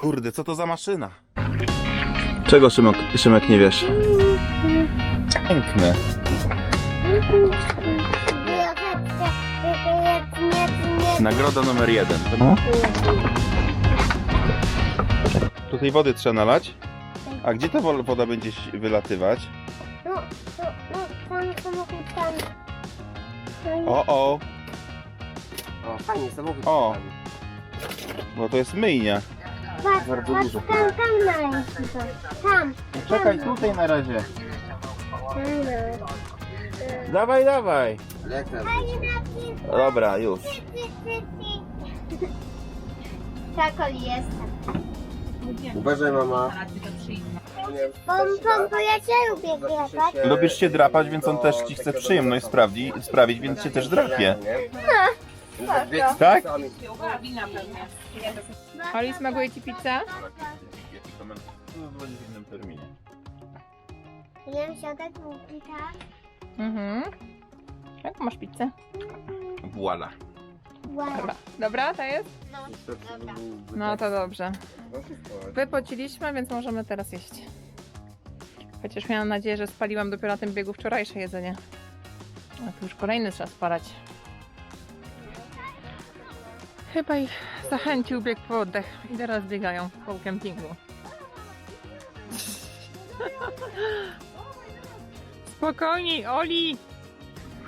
Kurde, co to za maszyna? Czego Szymek, Szymek nie wiesz? Piękne. Nagroda numer jeden. Tutaj wody trzeba nalać. A gdzie ta wo- woda będzie ś- wylatywać? No, no, no, tam samochód tam. O, o, O, fajnie, samochód. O. bo to jest myjnia. Patrz, bardzo patrz, dużo. tam, tam na ręce. Tam. Czekaj tutaj na razie. Tam na Dawaj, dawaj. Tam Dobra, już. Czekol jestem. Uważaj mama. Pom, pom, bo ja cię lubię grać. Lubisz się drapać, więc on też ci chce przyjemność sprawdzi, sprawić, więc się też drapie. Tak? Oli, smakuje ci pizza? w innym terminie. Jem środek mówi tak. Mhm. Jak masz pizzę? Voila. Dobra. Dobra, to jest? No to dobrze. Wypociliśmy, więc możemy teraz jeść. Chociaż miałam nadzieję, że spaliłam dopiero na tym biegu wczorajsze jedzenie. A tu już kolejny trzeba spalać. Chyba ich zachęcił bieg po oddech i teraz biegają po kempingu. Spokojniej, Oli!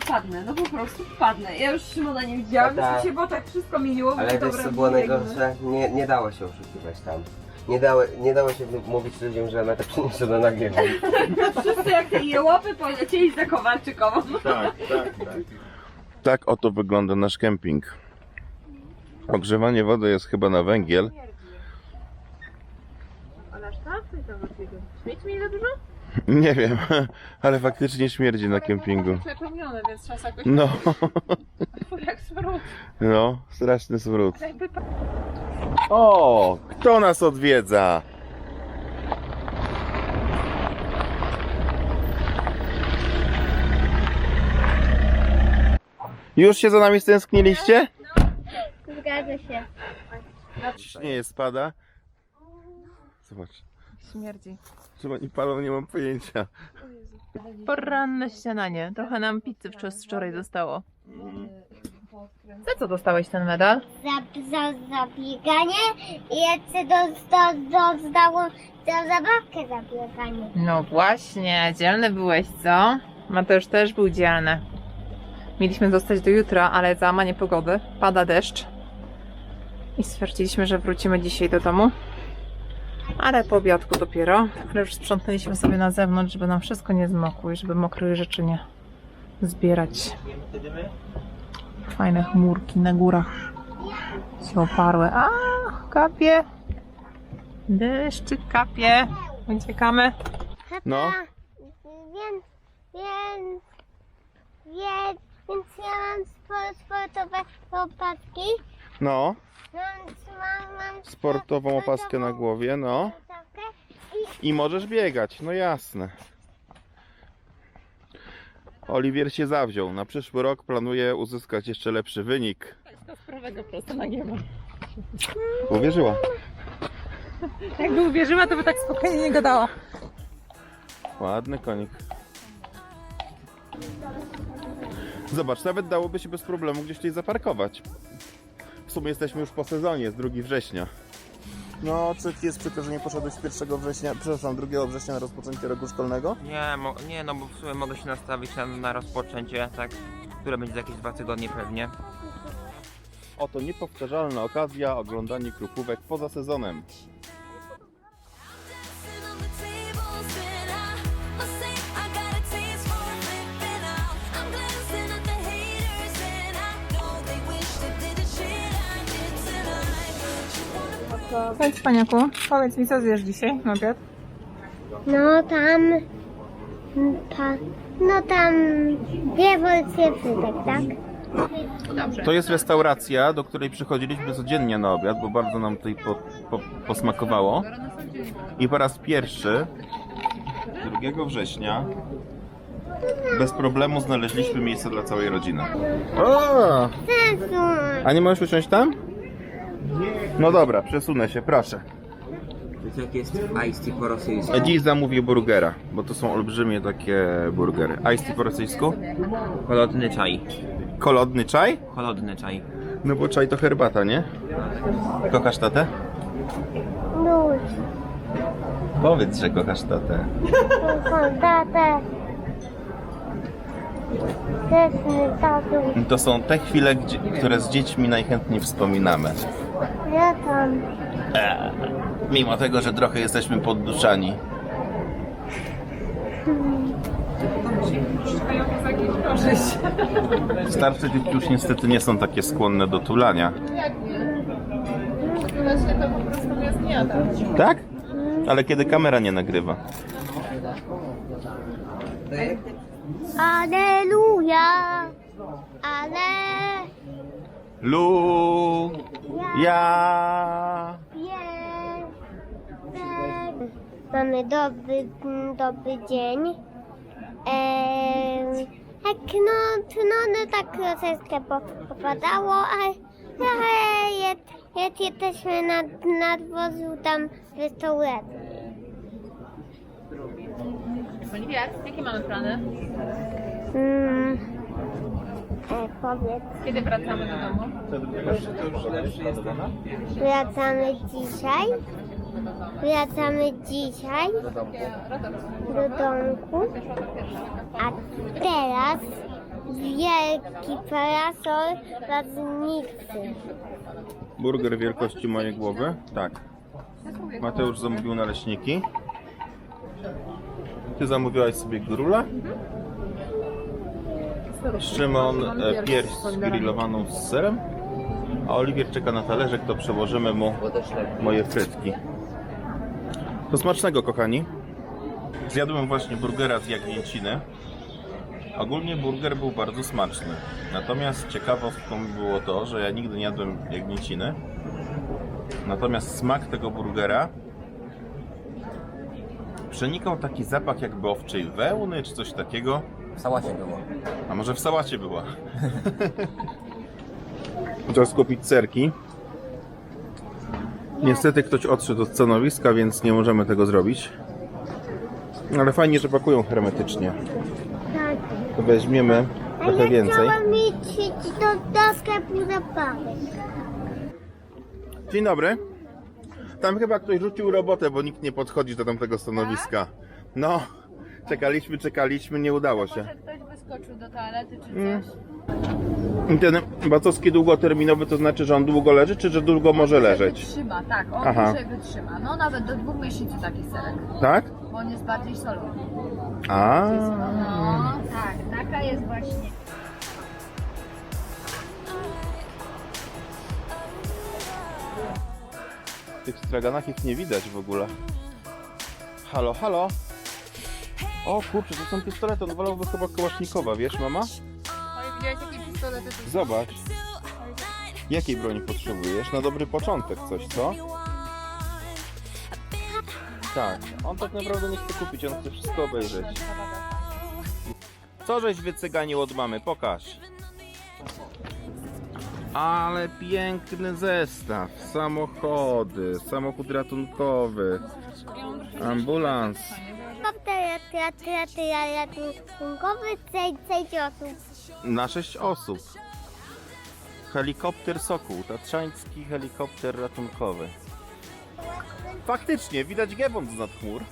Wpadnę, no po prostu wpadnę. Ja już Szymona nie widziałam, Tak. już mi się w oczach wszystko mieliło. Ale mówię, wiesz dobra, co było biegnę. najgorsze? Nie, nie dało się oszukiwać tam. Nie dało, nie dało się mówić ludziom, że metę przyniesione nagrywam. Wszyscy jak te jełopy polecieli za Kowalczykową. Tak, tak, tak. Tak oto wygląda nasz kemping. Ogrzewanie wody jest chyba na węgiel. Ale aż tak? Śmieć mi za dużo? Nie wiem, ale faktycznie śmierdzi na kempingu. Przepełnione, więc trzeba jakoś No, jak smród. no, straszny smród. O, kto nas odwiedza? Już się za nami stęskniliście? Zgadza się. Ciśnienie spada. Zobacz, Śmierdzi. czy oni palą, nie mam pojęcia. Poranne śniadanie. Trochę nam pizzy wczor- wczoraj zostało. Za co dostałeś ten medal? Za, za zabieganie i jeszcze do, do, do, zdało za zabawkę za bieganie. No właśnie, dzielny byłeś, co? Mateusz też był dzielny. Mieliśmy zostać do jutra, ale załamanie pogody, pada deszcz. I stwierdziliśmy, że wrócimy dzisiaj do domu. Ale po obiadku dopiero. Ale już sprzątnęliśmy sobie na zewnątrz, żeby nam wszystko nie zmokło i żeby mokrych rzeczy nie zbierać. Fajne chmurki na górach się oparły. A, kapie! Deszczyk kapie. Uciekamy. No. Więc, więc, więc, więc ja mam spo- sportowe opaski. No, Więc mam, mam sportową opaskę na głowie, no. opaskę. I możesz biegać, no jasne. Oliwier się zawziął. Na przyszły rok planuje uzyskać jeszcze lepszy wynik. Sprawego prosto na niebo. Uwierzyła. Jakby uwierzyła, to by tak spokojnie nie gadała. Ładny konik. Zobacz, nawet dałoby się bez problemu gdzieś tutaj zaparkować. W sumie jesteśmy już po sezonie, jest 2 września. No, czy jest przykro, że nie poszedłeś 1 września, przepraszam, 2 września na rozpoczęcie roku szkolnego? Nie, mo- nie, no bo w sumie mogę się nastawić na, na rozpoczęcie, tak, które będzie za jakieś dwa tygodnie pewnie. Oto niepowtarzalna okazja oglądanie krupówek poza sezonem. Cześć Paniaku, powiedz mi co zjesz dzisiaj na obiad? No tam, ta, no tam dwie porcje frytek, tak? To jest restauracja, do której przychodziliśmy codziennie na obiad, bo bardzo nam tutaj po, po, posmakowało. I po raz pierwszy, 2 września, bez problemu znaleźliśmy miejsce dla całej rodziny. O! Sensu. A nie możesz usiąść tam? No dobra, przesunę się, proszę. Jak jest iced tea po rosyjsku? E, dziś zamówię burgera, bo to są olbrzymie takie burgery. Iced tea po rosyjsku? Kolodny czaj. Kolodny czaj? Kolodny czaj. No bo czaj to herbata, nie? Kochasz tatę? No. Powiedz, że kochasz tatę. Kocham tatę. To są te chwile, które z dziećmi najchętniej wspominamy. Ja tam. Mimo tego, że trochę jesteśmy podduszani. Starsze dzieci już niestety nie są takie skłonne do tulania. Tak? Ale kiedy kamera nie nagrywa. Aleluja. Ale. Lu, ja. Jestem. Mamy dobry, dobry dzień. Eee, tak, no, no, no tak troszeczkę po, popadało, ale, ale jest, jest, jesteśmy na, na dworzu tam w restauracji. Oliwia, jakie mamy plany? Mm, powiedz, Kiedy wracamy do domu? wracamy dzisiaj. Wracamy dzisiaj do domku. A teraz wielki parasol radnicy. Burger wielkości mojej głowy? Tak. Mateusz zamówił naleśniki. Ty zamówiłaś sobie grula? Szymon e, pierś zgrillowaną z serem. A Oliwier czeka na talerzek, to przełożymy mu moje frytki. Do smacznego, kochani. Zjadłem właśnie burgera z jagnięciny. Ogólnie burger był bardzo smaczny. Natomiast ciekawostką było to, że ja nigdy nie jadłem jagnięciny. Natomiast smak tego burgera przenikał taki zapach jakby owczej wełny czy coś takiego. W sałacie było. A może w sałacie była? Trzeba skupić serki. Niestety ktoś odszedł od stanowiska, więc nie możemy tego zrobić. Ale fajnie, że pakują hermetycznie. Tak. To weźmiemy A trochę ja więcej. chciałam do, zabawek. Dzień dobry. Tam chyba ktoś rzucił robotę, bo nikt nie podchodzi do tamtego stanowiska. No, czekaliśmy, czekaliśmy, nie udało się. Ktoś wyskoczył do toalety czy Mm. coś. I ten Bacowski długoterminowy to znaczy, że on długo leży, czy że długo może leżeć? Wytrzyma, tak, on Aha. wytrzyma. No nawet do dwóch miesięcy taki serek, Tak? bo on jest bardziej solowy. A. No tak, taka jest właśnie. Tych straganach ich nie widać w ogóle. Halo, halo. O kurczę, to są pistolety, on wolałby chyba Kołasznikowa, wiesz mama? Oj, widziałeś jakie pistolety tu Zobacz. Jakiej broni potrzebujesz? Na dobry początek coś, co? Tak, on tak naprawdę nie chce kupić, on chce wszystko obejrzeć. Co żeś wycyganił od mamy? Pokaż. Ale piękny zestaw. Samochody, samochód ratunkowy, ambulans. Helikopter ratunkowy, sześć osób. Na 6 osób. Helikopter Sokół, tatrzański helikopter ratunkowy. Faktycznie, widać Giewont nad chmur.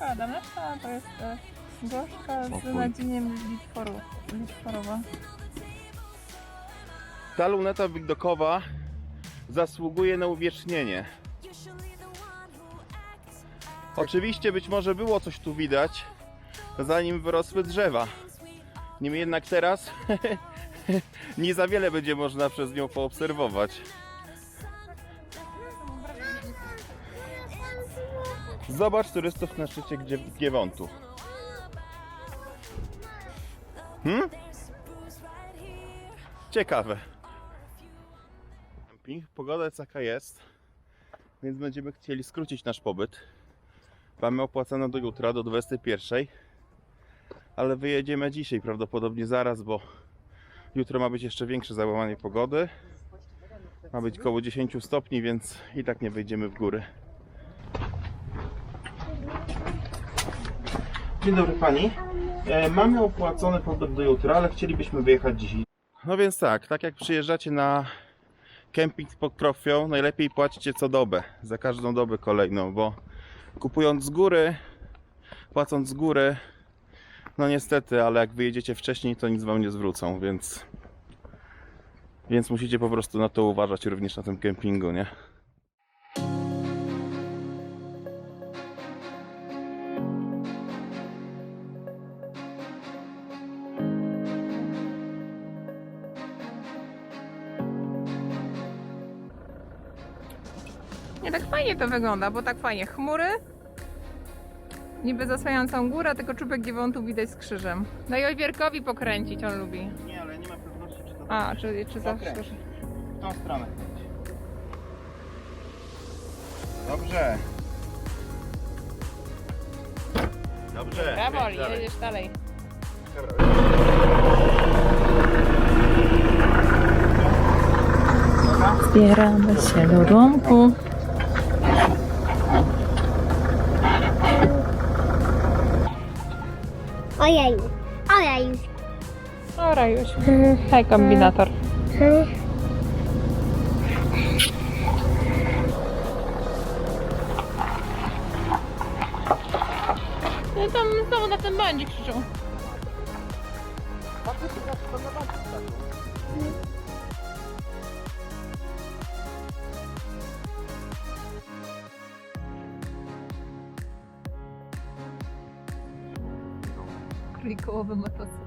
A, dameczka to jest e, gorzka z Spokój. nadzieniem litworu, litworowa. Ta luneta widokowa zasługuje na uwiecznienie. Oczywiście być może było coś tu widać, zanim wyrosły drzewa. Niemniej jednak teraz nie za wiele będzie można przez nią poobserwować. Zobacz turystów na szczycie Gie- Giewontu. Hmm? Ciekawe. Camping. Pogoda jest jaka jest, więc będziemy chcieli skrócić nasz pobyt. Mamy opłacone do jutra, do 21. Ale wyjedziemy dzisiaj prawdopodobnie zaraz, bo Jutro ma być jeszcze większe załamanie pogody. Ma być około 10 stopni, więc i tak nie wejdziemy w góry. Dzień dobry pani. E, mamy opłacony pobyt do jutra, ale chcielibyśmy wyjechać dzisiaj. No więc tak, tak jak przyjeżdżacie na kemping pod Krofwią, najlepiej płacicie co dobę, za każdą dobę kolejną, bo kupując z góry, płacąc z góry, no niestety, ale jak wyjedziecie wcześniej, to nic wam nie zwrócą, więc więc musicie po prostu na to uważać również na tym kempingu, nie? Fajnie to wygląda, bo tak fajnie. Chmury, niby zasłaniającą górę, tylko czubek Giewontu widać z krzyżem. Daj Oliwierkowi pokręcić, on lubi. Nie, ale nie ma pewności, czy to A, czy, czy zawsze... Pokręć. w tą stronę. Dobrze. Dobrze. Brawo, jedziesz dalej. Zbieramy się do domku. Ojeju, ojeju. O, Rajuś. Hej, kombinator. No tam znowu na ten będzie krzyczą. віковими мотоциклами.